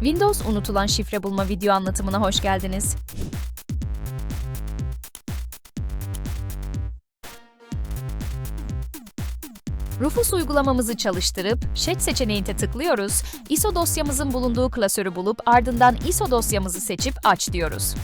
Windows unutulan şifre bulma video anlatımına hoş geldiniz. Rufus uygulamamızı çalıştırıp Şet seçeneğine tıklıyoruz, ISO dosyamızın bulunduğu klasörü bulup ardından ISO dosyamızı seçip aç diyoruz.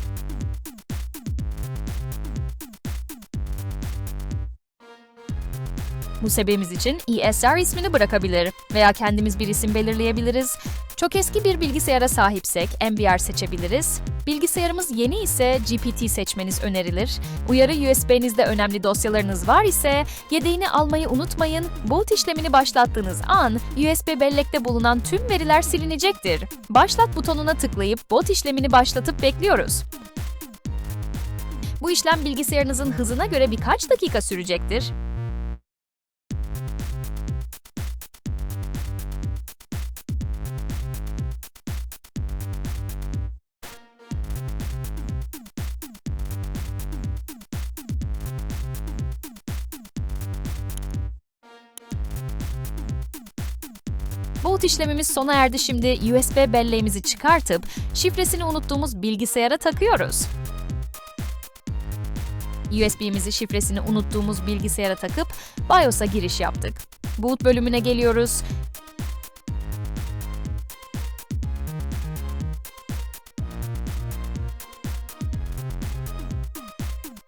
Musebeğimiz için ESR ismini bırakabilir veya kendimiz bir isim belirleyebiliriz. Çok eski bir bilgisayara sahipsek MBR seçebiliriz. Bilgisayarımız yeni ise GPT seçmeniz önerilir. Uyarı USB'nizde önemli dosyalarınız var ise yedeğini almayı unutmayın. Boot işlemini başlattığınız an USB bellekte bulunan tüm veriler silinecektir. Başlat butonuna tıklayıp bot işlemini başlatıp bekliyoruz. Bu işlem bilgisayarınızın hızına göre birkaç dakika sürecektir. Boot işlemimiz sona erdi şimdi USB belleğimizi çıkartıp şifresini unuttuğumuz bilgisayara takıyoruz. USB'mizi şifresini unuttuğumuz bilgisayara takıp BIOS'a giriş yaptık. Boot bölümüne geliyoruz.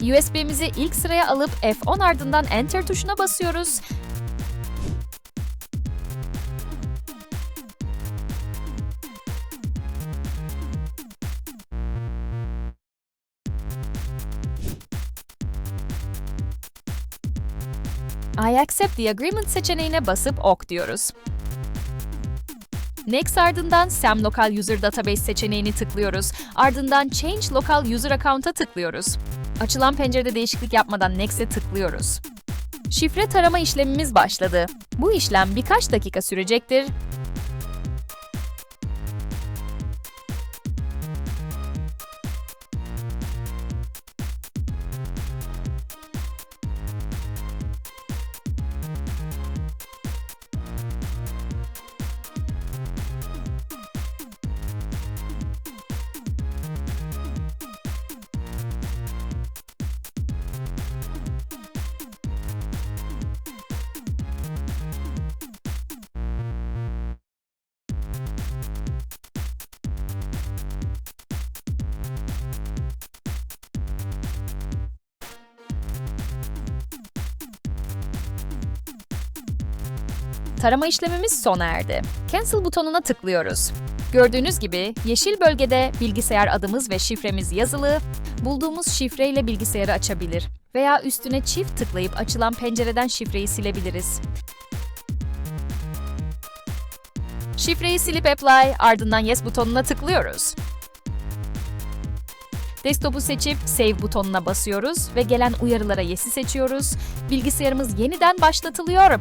USB'mizi ilk sıraya alıp F10 ardından Enter tuşuna basıyoruz. I accept the agreement seçeneğine basıp OK diyoruz. Next ardından SAM Local User Database seçeneğini tıklıyoruz. Ardından Change Local User Account'a tıklıyoruz. Açılan pencerede değişiklik yapmadan Next'e tıklıyoruz. Şifre tarama işlemimiz başladı. Bu işlem birkaç dakika sürecektir. Tarama işlemimiz sona erdi. Cancel butonuna tıklıyoruz. Gördüğünüz gibi yeşil bölgede bilgisayar adımız ve şifremiz yazılı, bulduğumuz şifreyle bilgisayarı açabilir veya üstüne çift tıklayıp açılan pencereden şifreyi silebiliriz. Şifreyi silip apply, ardından yes butonuna tıklıyoruz. Desktop'u seçip Save butonuna basıyoruz ve gelen uyarılara yes'i seçiyoruz. Bilgisayarımız yeniden başlatılıyor.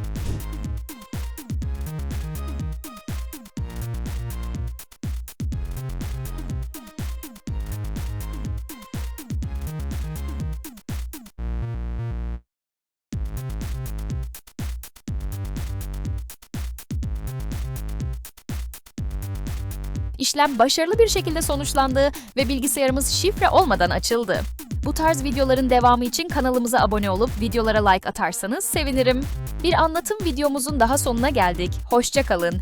İşlem başarılı bir şekilde sonuçlandı ve bilgisayarımız şifre olmadan açıldı. Bu tarz videoların devamı için kanalımıza abone olup videolara like atarsanız sevinirim. Bir anlatım videomuzun daha sonuna geldik. Hoşça kalın.